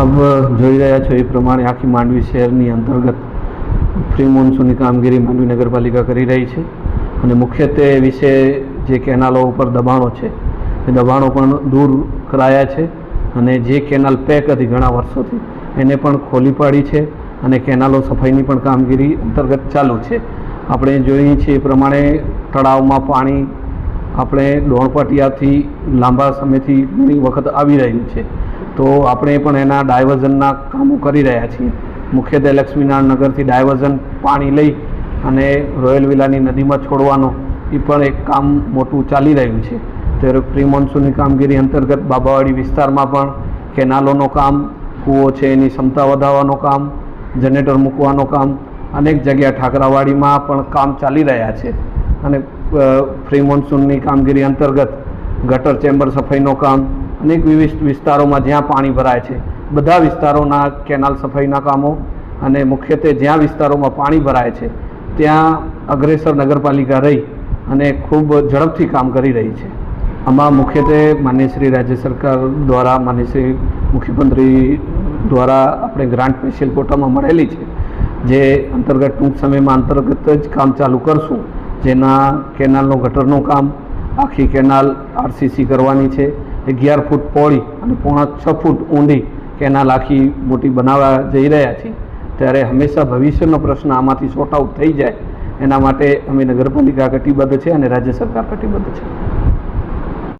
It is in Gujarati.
આપ જોઈ રહ્યા છો એ પ્રમાણે આખી માંડવી શહેરની અંતર્ગત ફ્રી મોન્સૂનની કામગીરી માંડવી નગરપાલિકા કરી રહી છે અને મુખ્યત્વે વિશે જે કેનાલો ઉપર દબાણો છે, એ દબાણો પણ દૂર કરાયા છે અને જે કેનાલ પેક હતી ઘણા વર્ષોથી, એને પણ ખોલી પાડી છે અને કેનાલો સફાઈની પણ કામગીરી અંતર્ગત ચાલુ છે. આપણે જોઈએ છીએ એ પ્રમાણે તળાવમાં પાણી આપણે ડોણપટિયાથી લાંબા સમયથી ઘણી વખત આવી રહ્યું છે. તો આપણે પણ એના ડાયવર્ઝનના કામો કરી રહ્યા છીએ. મુખ્યત્વે લક્ષ્મીનારાયણ નગરથી ડાયવર્ઝન પાણી લઈ અને રોયલ વિલાની નદીમાં છોડવાનો એ પણ એક કામ મોટું ચાલી રહ્યું છે. ત્યારે પ્રી મોન્સૂનની કામગીરી અંતર્ગત બાબાવાડી વિસ્તારમાં પણ કેનાલોનો કામ, કૂવો છે એની ક્ષમતા વધારવાનું કામ, જનરેટર મૂકવાનું કામ, અનેક જગ્યા ઠાકરાવાડીમાં પણ કામ ચાલી રહ્યા છે. અને ફ્રી મોન્સૂનની કામગીરી અંતર્ગત ગટર ચેમ્બર સફાઈનું કામ અનેક વિવિધ વિસ્તારોમાં જ્યાં પાણી ભરાય છે. બધા વિસ્તારોના કેનાલ સફાઈના કામો અને મુખ્યત્વે જ્યાં વિસ્તારોમાં પાણી ભરાય છે, ત્યાં અગ્રેસર નગરપાલિકા રહી અને ખૂબ ઝડપથી કામ કરી રહી છે. આમાં મુખ્યત્વે માન્ય શ્રી રાજ્ય સરકાર દ્વારા, માન્ય શ્રી મુખ્યમંત્રી દ્વારા આપણે ગ્રાન્ટ સ્પેશિયલ કોટામાં મળેલી છે, જે અંતર્ગત ટૂંક સમયમાં અંતર્ગત જ કામ ચાલુ કરશું. જેના કેનાલનો ગટરનું કામ, આખી કેનાલ આરસીસી કરવાની છે. અગિયાર ફૂટ પોળી અને પોણા છ ફૂટ ઊંડી કેનાલ આખી મોટી બનાવવા જઈ રહ્યા છીએ, ત્યારે હંમેશા ભવિષ્યનો પ્રશ્ન આમાંથી સોર્ટ આઉટ થઈ જાય. એના માટે અમે નગરપાલિકા કટિબદ્ધ છે અને રાજ્ય સરકાર કટિબદ્ધ છે.